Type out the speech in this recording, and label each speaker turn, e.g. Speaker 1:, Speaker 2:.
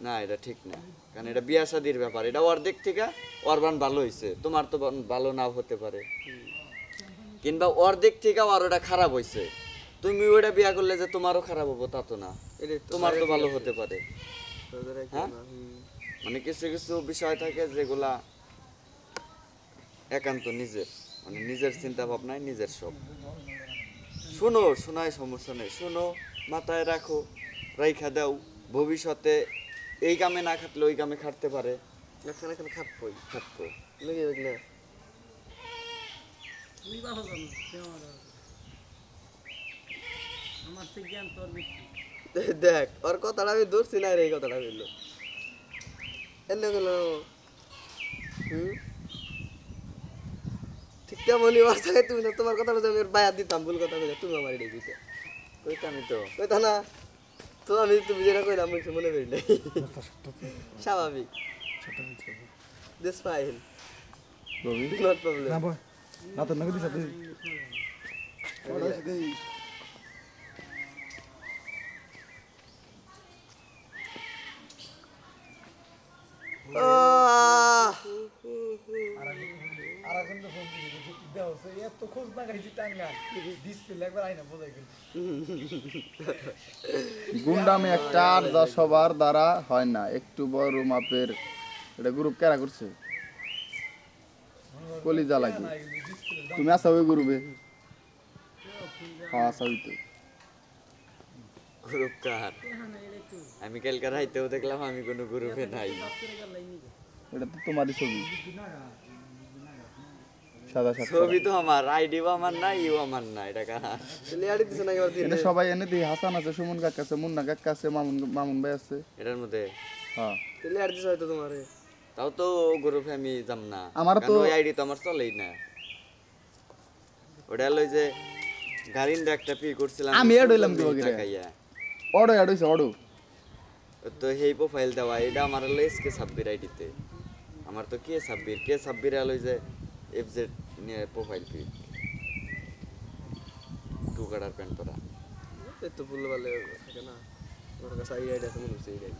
Speaker 1: না, এটা ঠিক না। কারণ এটা বিয়া শাদির ব্যাপার। এটা অর্ধেক থেকে অরবান ভালো হয়েছে তোমার তো ভালো নাও হতে পারে। কিংবা অর্ধেক থেকে আর ওটা খারাপ হয়েছে তুমি ওটা বিয়া করলে যে তোমারও খারাপ হব, তা তো না। তোমার তো ভালো হতে পারে। হ্যাঁ? মানে কিছু কিছু বিষয় থাকে যেগুলা একান্ত নিজের। মানে নিজের চিন্তা ভাবনায় নিজের সব। শোনো, শোনায় সমস্যা নেই। শোনো, মাথায় রাখো, রাইখা দাও। ভবিষ্যতে এই কামে না খাটলে ওই কামে খাটতে পারে। খাটবো।
Speaker 2: না
Speaker 3: তুই ভালো আমার ভালো। জ্ঞান তোর বেশি।
Speaker 2: দেখ ওর কথাটা আমি ধরছি না রে এই কথাটা বলল। এনে গেল। হুম? ঠিক তেমনই ওর তুমি না তোমার কথা বলতে আমি বায়াত দিতাম ভুল কথা বলে তুমি আমার এটা দিতে
Speaker 1: কইতামই তো।
Speaker 2: কইতা না? তো আমি তুমি যেটা কইলাম আমি মনে করি নাই। স্বাভাবিক। দিস ফাইন নট প্রবলেম
Speaker 4: না বয়। না তো নগদি সাথে আর তো ফোন দিছি দেওয়া হচ্ছে এত খোঁজ না গাইছি টাঙ্গা ডিসপ্লে একবার আইনা বোঝাই
Speaker 5: গুন্ডামি একটা আর যা সবার দ্বারা হয় না। একটু বড় মাপের এটা গ্রুপ কেরা করছে? কলিজা লাগে। তুমি আসা ওই গ্রুপে হ্যাঁ আসা হইতো
Speaker 1: গ্রুপ কার? আমি কালকে রাইতেও দেখলাম আমি কোনো গ্রুপে নাই।
Speaker 5: এটা তো তোমারই ছবি। সাদা
Speaker 1: ছবি তো আমার আইডিও আমার না আমার না এটা কার?
Speaker 2: লেয়ারি না এবার
Speaker 5: এটা সবাই এনে দিই হাসান আছে সুমন কাকা আছে মুন্না কাকা আছে মামুন মামুন ভাই আছে।
Speaker 1: এটার মধ্যে?
Speaker 5: হ্যাঁ।
Speaker 2: লেয়ারি দিছে হয়তো তোমারে।
Speaker 1: তাও তো গ্রুপে আমি যাম না।
Speaker 5: আমারও তো-
Speaker 1: ওই আইডি তো আমার চলেই না। ওটা লই যে গাড়ির একটা পি করছিলাম
Speaker 5: আমি add হইলাম কি বগিরে? অডো অ্যাড হয়েছে অডো।
Speaker 1: তো সেই প্রোফাইল দেওয়া এটা আমার সাব্বির আইডিতে আমার তো কে সাব্বির কে সাব্বির আলো যে এফজেড নিয়ে প্রোফাইল পিক টু কাটার প্যান্ট পরা।
Speaker 2: এই তো ভুল ভালো থাকে না। ওর কাছে আইডিয়া আছে মনে হচ্ছে এইটাই।